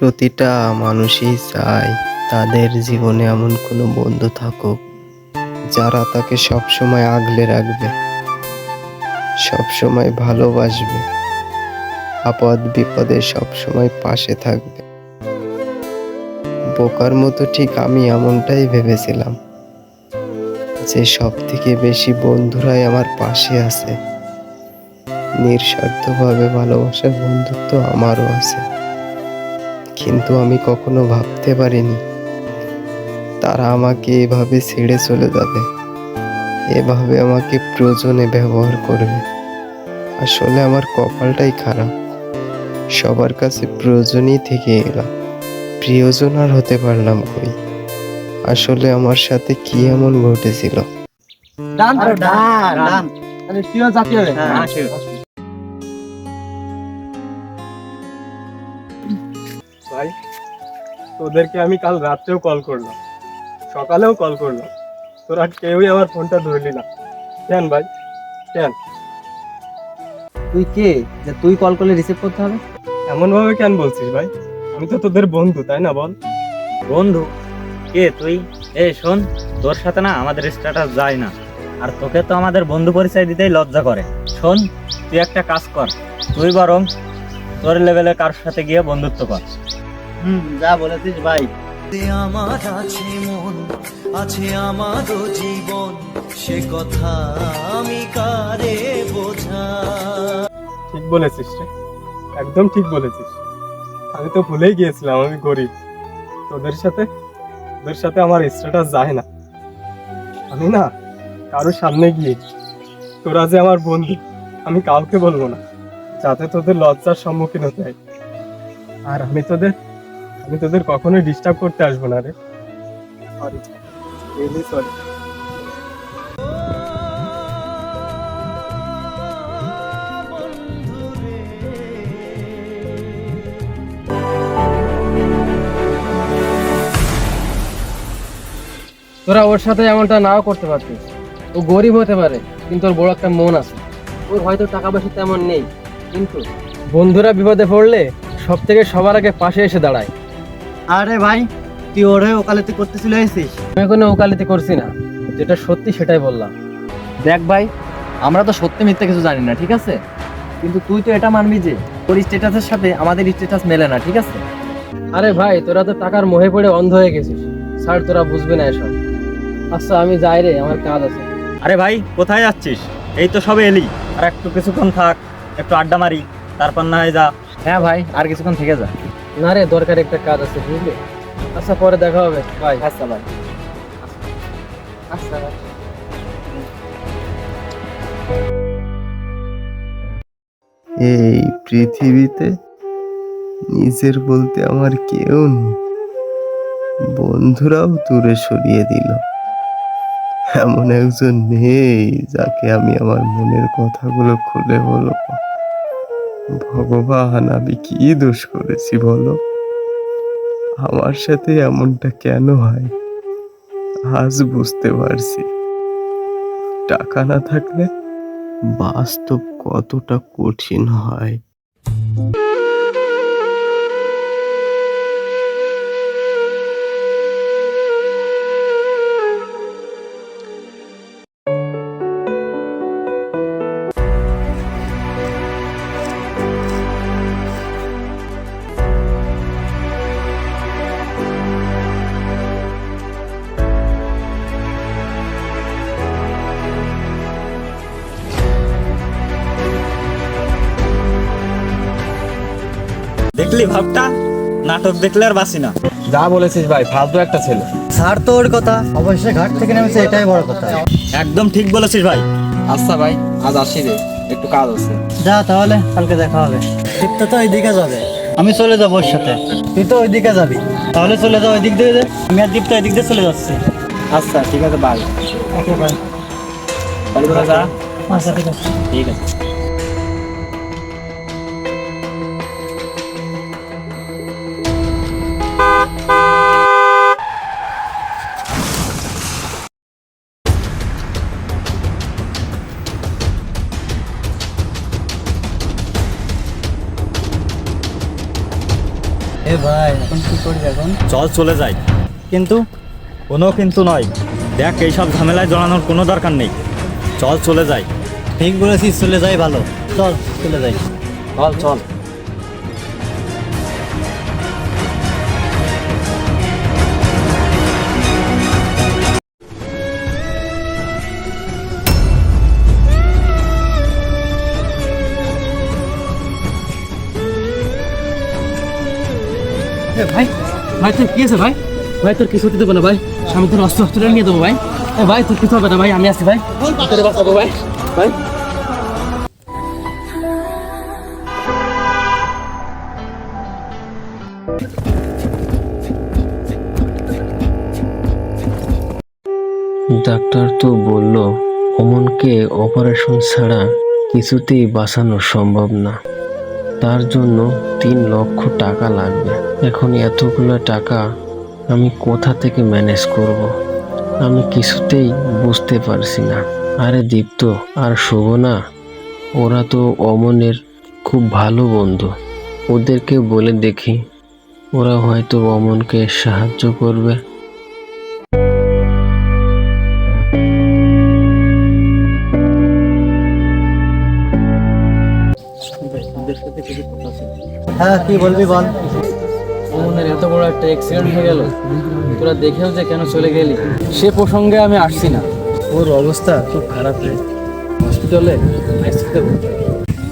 প্রতিটা মানুষই চায় তাদের জীবনে এমন কোনো বন্ধু থাকুক যারা তাকে সবসময় আগলে রাখবে, সবসময় ভালোবাসবে, আপদ বিপদে সবসময় পাশে থাকবে। বোকার মতো ঠিক আমি এমনটাই ভেবেছিলাম যে সব থেকে বেশি বন্ধুরাই আমার পাশে আছে। নিঃস্বার্থভাবে ভালোবাসার বন্ধুত্ব আমারও আছে। কিন্তু আমি কখনো ভাবতে পারিনি। তারা আমাকে এভাবে ছেড়ে চলে যাবে। এভাবে আমাকে প্রয়োজনে ব্যবহার করবে। আসলে আমার কপালটাই খারাপ। সবার কাছে প্রয়োজনই থেকে এলাম। প্রিয়জন আর হতে পারলাম কই? আসলে আমার সাথে কি এমন ঘটেছিল? ডান ডান, ডান। আরে শিওর জাতীয় তোদেরকে আমি কাল রাত্রেও কল করলাম। সকালেও কল করলাম। তোরা কেউই আমার ফোনটা ধরলি না। কেন ভাই? কেন? তুই কে? যে তুই কল করলে রিসিভ করতে হবে? এমন ভাবে কেন বলছিস ভাই? আমি তো তোদের বন্ধু তাই না বল? বন্ধু? কে তুই? এ শোন তোর সাথে না আমাদের স্ট্যাটাস যায় না। আর তোকে তো আমাদের বন্ধু পরিচয় দিতেই লজ্জা করে। শোন তুই একটা কাজ কর। তুই বরং তোর লেভেলে কার সাথে গিয়ে বন্ধুত্ব কর। হুম যা বলেছিস ভাই। আমার আছে মন আছে আমারও জীবন সে কথা আমি কারে বোঝা ঠিক বলেছিস রে একদম ঠিক বলেছিস। আমি তো ভুলেই গিয়েছিলাম আমি গরিব। তোদের সাথে তোদের সাথে আমার স্ট্যাটাস যায় না। আমি না কারোর সামনে গিয়ে তোরা যে আমার বন্ধু আমি কাউকে বলব না যাতে তোদের লজ্জার সম্মুখীন হতে হয়। আর আমি তোদের আমি তোদের কখনোই ডিস্টার্ব করতে আসব না রে। সরি রিয়েলি সরি তোরা ওর সাথে এমনটা নাও করতে পারতিস। ও গরিব হতে পারে কিন্তু ওর বড় একটা মন আছে। ওর হয়তো টাকা পয়সা তেমন নেই কিন্তু বন্ধুরা বিপদে পড়লে সব থেকে সবার আগে পাশে এসে দাঁড়ায়। আরে ভাই তুই ওরে ওকালতি করতে চলে এসেছিস আমি কোনো ওকালতি করছি না। যেটা সত্যি সেটাই বললাম। দেখ ভাই আমরা তো সত্যি মিথ্যে কিছু জানি না ঠিক আছে? কিন্তু তুই তো এটা মানবি যে তোর স্ট্যাটাসের সাথে আমাদের স্ট্যাটাস মেলে না ঠিক আছে? আরে ভাই তোরা তো টাকার মোহে পড়ে অন্ধ হয়ে গেছিস। স্যার তোরা বুঝবে না এসব। আচ্ছা আমি যাই রে আমার কাজ আছে। আরে ভাই কোথায় যাচ্ছিস? এই তো সবে এলি। আর একটু কিছুক্ষণ থাক একটু আড্ডা মারি তারপর না হয় যা। হ্যাঁ ভাই আর কিছুক্ষণ থেকে যা। না রে দরকার একটা কাজ আছে বুঝলি? আচ্ছা পরে দেখা হবে। বাই আচ্ছা ভাই আচ্ছা। ভাই এই পৃথিবীতে নিজের বলতে আমার কেউ নেই। বন্ধুরাও দূরে সরিয়ে দিল। এমন একজন নেই যাকে আমি আমার মনের কথাগুলো খুলে বলব। ভগবান, আমি কি দোষ করেছি বলো? আমার সাথে এমনটা কেন হয়? আজ বুঝতে পারছি। টাকা না থাকলে বাস্তব কতটা কঠিন হয়? দেখলি ভাবটা? নাটক দেখলে আর বাসি না। যা বলেছিস ভাই ফালতু একটা ছেলে। স্যার তো ওর কথা। অবশ্যই ঘাট থেকে নেমেছে এটাই বড় কথা। একদম ঠিক বলেছিস ভাই। আচ্ছা ভাই আজ আসি রে একটু কাজ আছে। যা তাহলে কালকে দেখা হবে। দীপ্ত তো ওইদিকে যাবে। আমি চলে যাব ওর সাথে। তুই তো ওইদিকে যাবি। তাহলে চলে যাও ওইদিক দিয়ে আমি আর দীপ্ত ওইদিক দিয়ে চলে যাচ্ছি। আচ্ছা ঠিক আছে বাই ওকে যা। আচ্ছা ঠিক আছে। ঠিক আছে। চল চলে যাই কিন্তু কোনো কিন্তু নয়। দেখ, এইসব ঝামেলায় জড়ানোর কোনো দরকার নেই। চল চলে যাই ঠিক বলেছিস, চলে যাই ভালো। চল, চলে যাই। চল চল। ভাই ভাই, তোর কি আছে ভাই? ভাই, তোর কিছু দেবো না ভাই। আমি তোর অস্ত্র অস্ত্র নিয়ে দেবো ভাই। ভাই, তোর কিছু হবে না ভাই, আমি আসছি ভাই। তোর বাঁচাবো ভাই। ভাই। ডাক্তার তো বলল, অমনকে অপারেশন ছাড়া কিছুতেই বাঁচানো সম্ভব না। তার জন্য তিন লক্ষ টাকা লাগবে। এখন এতগুলো টাকা আমি কোথা থেকে ম্যানেজ করব। আমি কিছুতেই বুঝতে পারছি না। আরে দীপ্ত, আর শোভনা, ওরা তো অমনের খুব ভালো বন্ধু। ওদেরকে বলে দেখি, ওরা হয়তো অমনকে সাহায্য করবে। হ্যাঁ কি বলবি বল? ওমনের এত বড় একটা অ্যাক্সিডেন্ট হয়ে গেল তোরা দেখেও যে কেন চলে গেলি? সে প্রসঙ্গে আমি আসছি না। ওর অবস্থা খুব খারাপ রে। হসপিটালে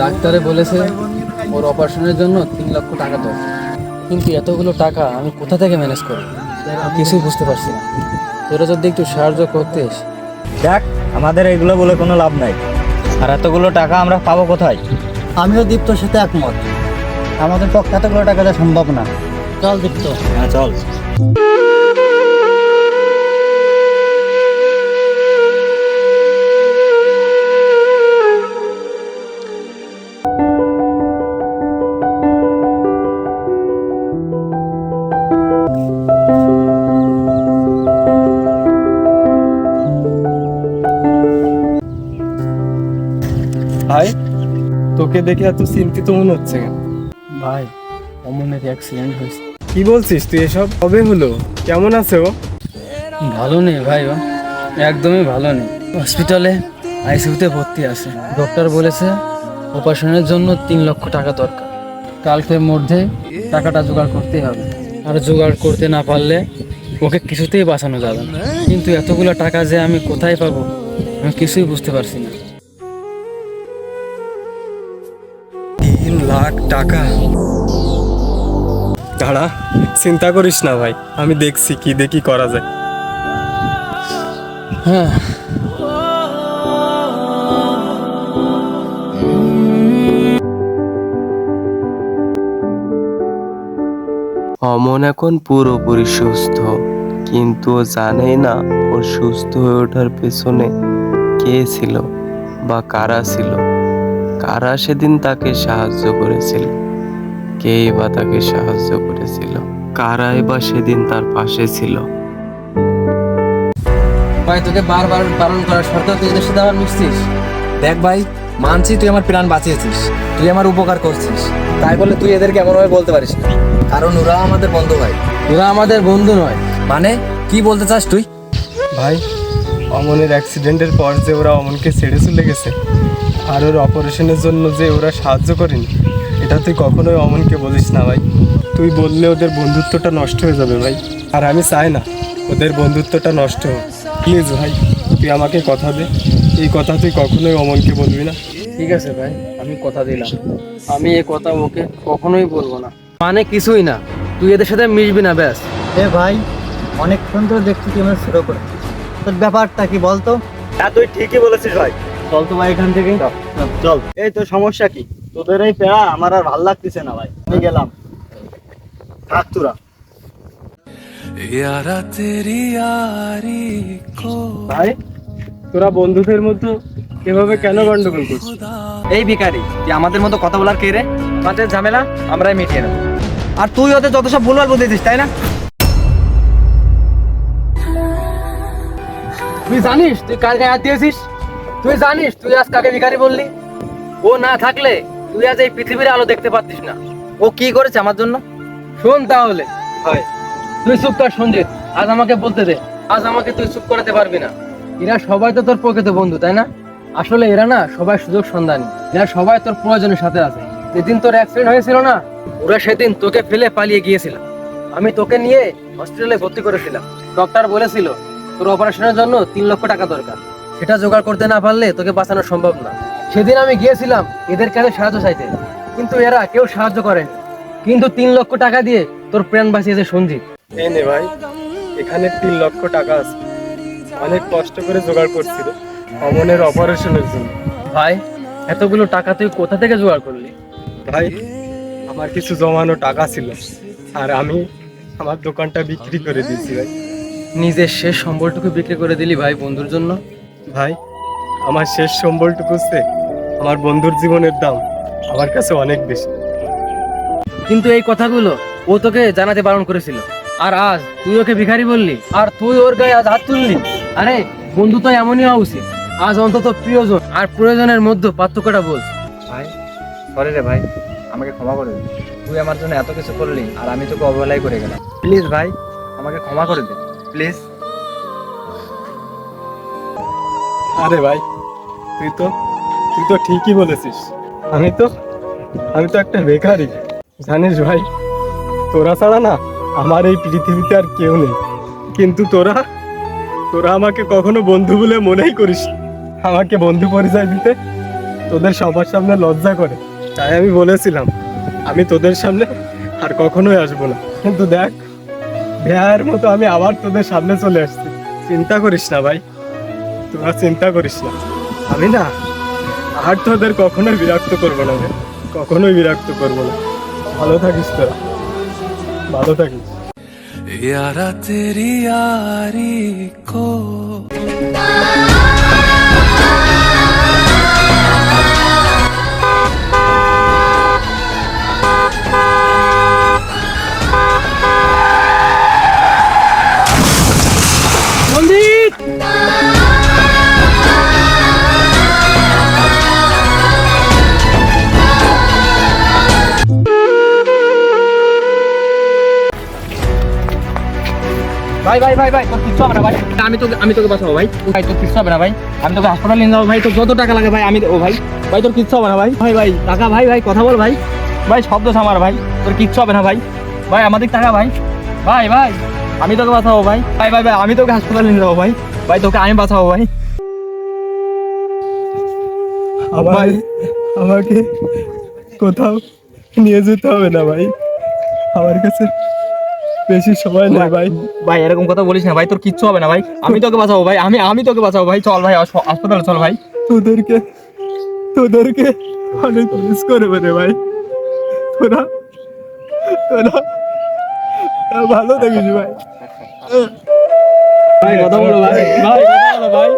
ডাক্তারে বলেছে ওর অপারেশনের জন্য তিন লক্ষ টাকা দরকার। কিন্তু এতগুলো টাকা আমি কোথা থেকে ম্যানেজ করব? কিছুই বুঝতে পারছি না। তোরা যদি একটু সাহায্য করতিস। দেখ আমাদের এগুলো বলে কোনো লাভ নাই। আর এতগুলো টাকা আমরা পাবো কোথায়? আমিও দীপ্তর সাথে একমত। আমাদের পক্ষে এতগুলো টাকা দেওয়া সম্ভব না। চল দীপ্ত। হ্যাঁ চল। তোকে দেখে এত চিন্তিত মনে হচ্ছে কেন? ভাই অমনের অ্যাক্সিডেন্ট হয়েছে। কি বলছিস তুই এসব? কবে হলো? কেমন আছে ও? ভালো নেই ভাই ও। একদমই ভালো নেই। হসপিটালে আইসিইউতে ভর্তি আছে। ডক্টর বলেছে অপারেশনের জন্য তিন লক্ষ টাকা দরকার। কালকের মধ্যে টাকাটা জোগাড় করতেই হবে। আর জোগাড় করতে না পারলে ওকে কিছুতেই বাঁচানো যাবে না। কিন্তু এতগুলো টাকা যে আমি কোথায় পাবো আমি কিছুই বুঝতে পারছি না। লাখ টাকা। দাঁড়া চিন্তা করিস না ভাই আমি দেখছি কি দেখি করা যায়। হ্যাঁ। অমন এখন পুরোপুরি সুস্থ কিন্তু ও জানেই না ওর সুস্থ হয়ে ওঠার পেছনে কে ছিল বা কারা ছিল। কারা সেদিন তাকে সাহায্য করেছিল? কেই বা তাকে সাহায্য করেছিল? কারাই বা সেদিন তার পাশে ছিল? ভাই তোকে বারবার বারণ করার সরকার তুই এদের সাথে আবার মিশছিস? দেখ ভাই মানছি তুই আমার প্রাণ বাঁচিয়েছিস। তুই আমার উপকার করছিস। তাই বলে তুই এদেরকে এমনভাবে বলতে পারিস না। কারণ ওরা আমাদের বন্ধু ভাই। ওরা আমাদের বন্ধু নয়। মানে কি বলতে চাস তুই? ভাই অমনের অ্যাক্সিডেন্টের পর যে ওরা অমনকে ছেড়ে চলে গেছে আর ওর অপারেশনের জন্য যে ওরা সাহায্য করেনি এটা তুই কখনোই অমনকে বলিস না ভাই। তুই বললে ওদের বন্ধুত্বটা নষ্ট হয়ে যাবে ভাই। আর আমি চাই না ওদের বন্ধুত্বটা নষ্ট হোক। প্লিজ ভাই তুই আমাকে কথা দে। এই কথা তুই কখনোই অমনকে বলবি না। ঠিক আছে ভাই আমি কথা দিলাম। আমি এ কথা ওকে কখনোই বলব না। মানে কিছুই না। তুই এদের সাথে মিশবি না ব্যাস। এ ভাই অনেকক্ষণ ধরে দেখছি তুই আমার শুরু করে তোর ব্যাপারটা কি বলতো? হ্যাঁ তুই ঠিকই বলেছিস ভাই। চল তো ভাই এখান থেকে। চল। এই তো সমস্যা কি? তোদের এই পেড়া আমার আর ভালো লাগতেছে না ভাই। আমি গেলাম। থাক তোরা। ভাই তোরা বন্ধুদের মধ্যে এভাবে কেন গন্ডগোল করছিস? এই ভিখারি তুই আমাদের মতো কথা বলার কে রে? তাদের ঝামেলা আমরাই মিটিয়ে নেব। আর তুই ওদের যত সব ভুলভাল বুঝেছিস তাই না? তুই জানিস তুই কার গায়ে হাত দিয়েছিস? তুই জানিস তুই আজ কাকে ভিখারি বললি? ও না থাকলে তুই আজ এই পৃথিবীর আলো দেখতে পারতিস না। ও কি করেছে আমার জন্য? শোন তাহলে। হয়। তুই চুপ কর সঞ্জিত। আজ আমাকে বলতে দে। আজ আমাকে তুই চুপ করাতে পারবি না। এরা সবাই তো তোর প্রকৃত বন্ধু তাই না? আসলে এরা না সবাই সুযোগ সন্ধানী। এরা সবাই তোর প্রয়োজনের সাথে আছে। যেদিন তোর অ্যাক্সিডেন্ট হয়েছিল না ওরা সেদিন তোকে ফেলে পালিয়ে গিয়েছিল। আমি তোকে নিয়ে হসপিটালে ভর্তি করেছিলাম। ডক্টর বলেছিল তোর অপারেশনের জন্য তিন লক্ষ টাকা দরকার। সেটা জোগাড় করতে না পারলে তোকে বাঁচানো সম্ভব না। সেদিন আমি গিয়েছিলাম এদের কাছে সাহায্য চাইতে। কিন্তু এরা কেউ সাহায্য করেনি। কিন্তু তিন লক্ষ টাকা দিয়ে তোর প্রাণ বাঁচিয়েছে সঞ্জিত এই নে ভাই এখানে তিন লক্ষ টাকা আছে। অনেক কষ্ট করে জোগাড় করছিল অমনের অপারেশনের জন্য। ভাই এতগুলো টাকা তুই কোথা থেকে জোগাড় করলি? ভাই আমার কিছু জমানো টাকা ছিল আর আমি আমার দোকানটা বিক্রি করে দিয়েছি ভাই। নিজের শেষ সম্বলটুকু বিক্রি করে দিলি ভাই বন্ধুর জন্য? ভাই আমার শেষ সম্বলটুকু হচ্ছে আমার বন্ধুর জীবনের দাম। আমার কাছে অনেক বেশি। কিন্তু এই কথাগুলো ও তোকে জানাতে বারণ করেছিল। আর আজ তুই ওকে ভিখারি বললি আর তুই ওর গায়ে আজ হাত তুললি। আরে বন্ধু তো এমনই হওয়া উচিত। আজ অন্তত প্রিয়জন আর প্রয়োজনের মধ্যে পার্থক্যটা বোঝ। ভাই সরি রে ভাই আমাকে ক্ষমা করে দে। তুই আমার জন্য এত কিছু করলি আর আমি তোকে অবহেলাই করে গেলাম। প্লিজ ভাই আমাকে ক্ষমা করে দে। প্লিজ আরে ভাই, তুই তো তুই তো ঠিকই বলেছিস। আমি তো আমি তো একটা বেকারি জানিস ভাই, তোরা ছাড়া না আমার এই পৃথিবীতে আর কেউ নেই। কিন্তু তোরা তোরা আমাকে কখনো বন্ধু বলে মনেই করিস আমাকে বন্ধু পরিচয় দিতে তোদের সবার সামনে লজ্জা করে। তাই আমি বলেছিলাম, আমি তোদের সামনে আর কখনোই আসব না। কিন্তু দেখ ভেয়ার মতো আমি আবার তোদের সামনে চলে আসছি। চিন্তা করিস না ভাই তোরা চিন্তা করিস না আমি না আর তোদের কখনোই বিরক্ত করবো না রে কখনোই বিরক্ত করবো না ভালো থাকিস তোরা ভালো থাকিস यारा तेरी यारी को ভাই ভাই ভাই ভাই তোর কিচ্ছু হবে না ভাই। আমি তোকে আমি তোকে বাঁচাবো ভাই। ভাই তোর কিচ্ছু হবে না ভাই। আমি তোকে হাসপাতালে নিয়ে যাব ভাই তোর যত টাকা লাগে ভাই আমি ও ভাই। ভাই তোর কিচ্ছু হবে না ভাই। ভাই ভাই টাকা ভাই ভাই কথা বল ভাই। ভাই শব্দ ভাই। তোর কিচ্ছু হবে না ভাই। ভাই আমাদের টাকা ভাই। ভাই ভাই আমি তোকে বাঁচাবো ভাই। ভাই ভাই ভাই আমি তোকে হাসপাতালে নিয়ে যাব ভাই। ভাই তোকে আমি বাঁচাবো ভাই। ভাই। আমাকে কোথাও নিয়ে যেতে হবে না ভাই। আমার কাছে বেশি সময় নেই ভাই ভাই। এরকম কথা বলিস না ভাই তোর কিচ্ছু হবে না ভাই। আমি তোকে বাঁচাবো ভাই আমি আমি তোকে বাঁচাবো ভাই। চল ভাই হাস- হাসপাতালে চল ভাই। তোদেরকে তোদেরকে অনেক মিস করবে রে ভাই। তোরা তোরা ভালো থাকিস ভাই। ভাই কথা বলো ভাই। ভাই কথা বলো ভাই।